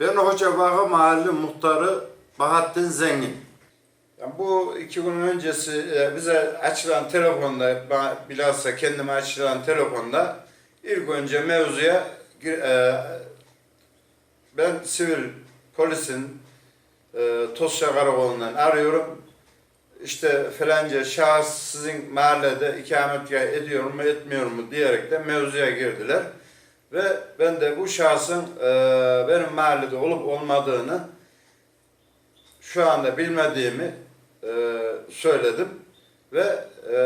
Ben Hocabağı Mahalle Muhtarı Bahattin Zengin. Yani bu iki gün öncesi e, bize açılan telefonda, bilhassa kendime açılan telefonda ilk önce mevzuya e, ben sivil polisin e, Tosya Karakolu'ndan arıyorum. İşte falanca şahıs sizin mahallede ikametgah ediyor mu etmiyor mu diyerek de mevzuya girdiler. Ve ben de bu şahsın e, benim mahallede olup olmadığını şu anda bilmediğimi e, söyledim. Ve e,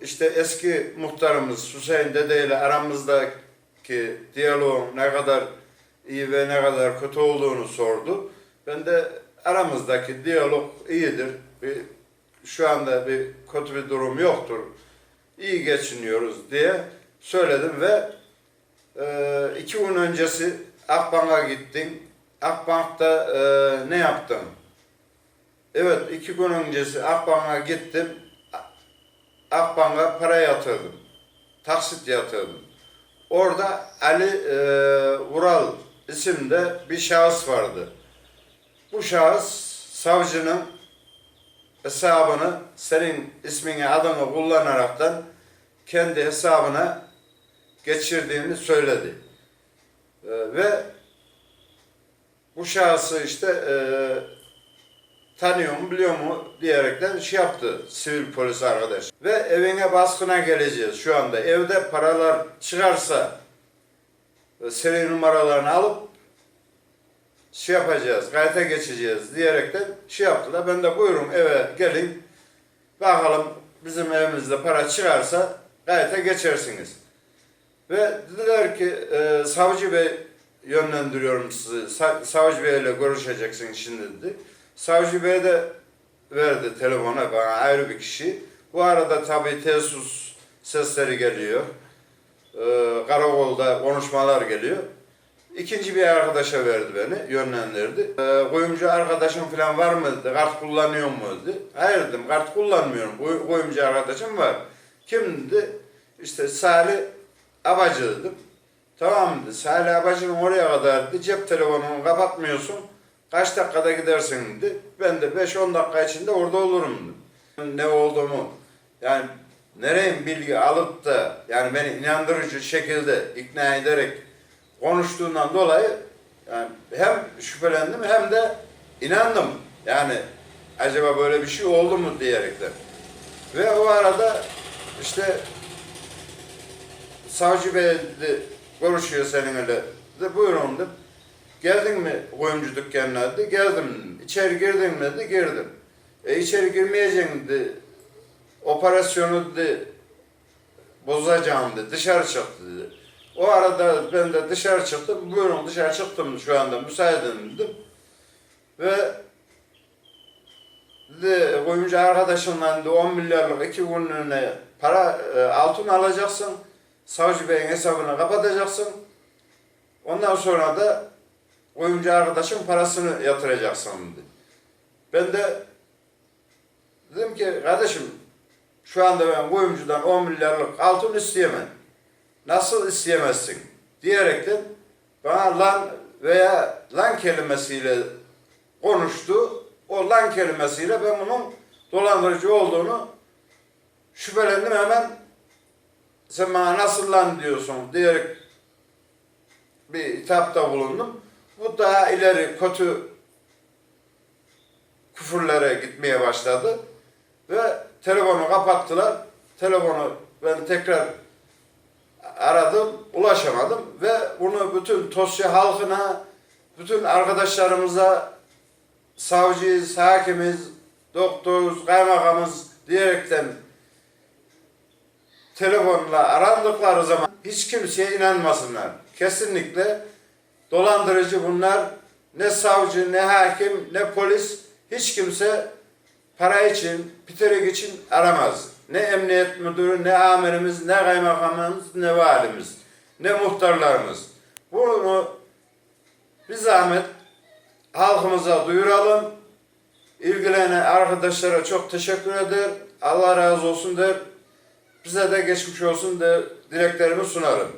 işte eski muhtarımız Hüseyin Dede ile aramızdaki diyaloğun ne kadar iyi ve ne kadar kötü olduğunu sordu. Ben de aramızdaki diyalog iyidir. Bir, şu anda bir kötü bir durum yoktur. İyi geçiniyoruz diye söyledim ve ee, iki gün öncesi Akbank'a gittim. Akbank'ta e, ne yaptım? Evet, iki gün öncesi Akbank'a gittim. Akbank'a para yatırdım. Taksit yatırdım. Orada Ali e, Vural isimde bir şahıs vardı. Bu şahıs savcının hesabını senin ismini adını kullanaraktan kendi hesabına geçirdiğini söyledi. Ee, ve bu şahsı işte e, tanıyor mu biliyor mu diyerekten şey yaptı sivil polis arkadaş. Ve evine baskına geleceğiz şu anda. Evde paralar çıkarsa e, seri numaralarını alıp şey yapacağız, kayıta geçeceğiz diyerekten şey yaptılar. Ben de buyurun eve gelin bakalım bizim evimizde para çıkarsa kayıta geçersiniz. Ve dediler ki e, savcı bey yönlendiriyorum sizi. Sa- savcı bey ile görüşeceksin şimdi dedi. Savcı bey de verdi telefona bana ayrı bir kişi. Bu arada tabii tesis sesleri geliyor. E, karakolda konuşmalar geliyor. İkinci bir arkadaşa verdi beni, yönlendirdi. E, kuyumcu arkadaşım falan var mı dedi, kart kullanıyor mu dedi. Hayır dedim, kart kullanmıyorum, Kuy- kuyumcu arkadaşım var. Kim dedi? İşte Salih Abacı dedim. Tamam dedi. Salih Abacı'nın oraya kadar dedi. Cep telefonunu kapatmıyorsun. Kaç dakikada gidersin dedi. Ben de 5-10 dakika içinde orada olurum dedim. Ne olduğumu yani nereye bilgi alıp da yani beni inandırıcı şekilde ikna ederek konuştuğundan dolayı yani hem şüphelendim hem de inandım. Yani acaba böyle bir şey oldu mu diyerekten. Ve o arada işte savcı bey dedi, görüşüyor seninle. Dedi, buyurun dedim. Geldin mi kuyumcu dükkanına dedi. Geldim. İçeri girdin mi dedi. Girdim. E içeri girmeyeceksin dedi. Operasyonu dedi. Bozacağım dedi. Dışarı çıktı dedi. O arada ben de dışarı çıktım. Buyurun dışarı çıktım şu anda. Müsaaden dedim. Ve dedi, kuyumcu arkadaşımla dedi, 10 milyarlık iki günlüğüne para e, altın alacaksın. Savcı Bey'in hesabını kapatacaksın. Ondan sonra da kuyumcu arkadaşın parasını yatıracaksın dedi. Ben de dedim ki kardeşim şu anda ben kuyumcudan 10 milyarlık altın isteyemem. Nasıl isteyemezsin? Diyerekten bana lan veya lan kelimesiyle konuştu. O lan kelimesiyle ben bunun dolandırıcı olduğunu şüphelendim hemen bana nasıl lan diyorsun diyerek bir hitapta bulundum. Bu daha ileri kötü küfürlere gitmeye başladı. Ve telefonu kapattılar. Telefonu ben tekrar aradım, ulaşamadım ve bunu bütün Tosya halkına, bütün arkadaşlarımıza, savcıyız, hakimiz, doktoruz, kaymakamız diyerekten telefonla arandıkları zaman hiç kimseye inanmasınlar. Kesinlikle dolandırıcı bunlar. Ne savcı, ne hakim, ne polis hiç kimse para için, piterik için aramaz. Ne emniyet müdürü, ne amirimiz, ne kaymakamımız, ne valimiz, ne muhtarlarımız. Bunu bir zahmet halkımıza duyuralım. İlgilenen arkadaşlara çok teşekkür eder. Allah razı olsun der. Bize de geçmiş olsun de dileklerimi sunarım.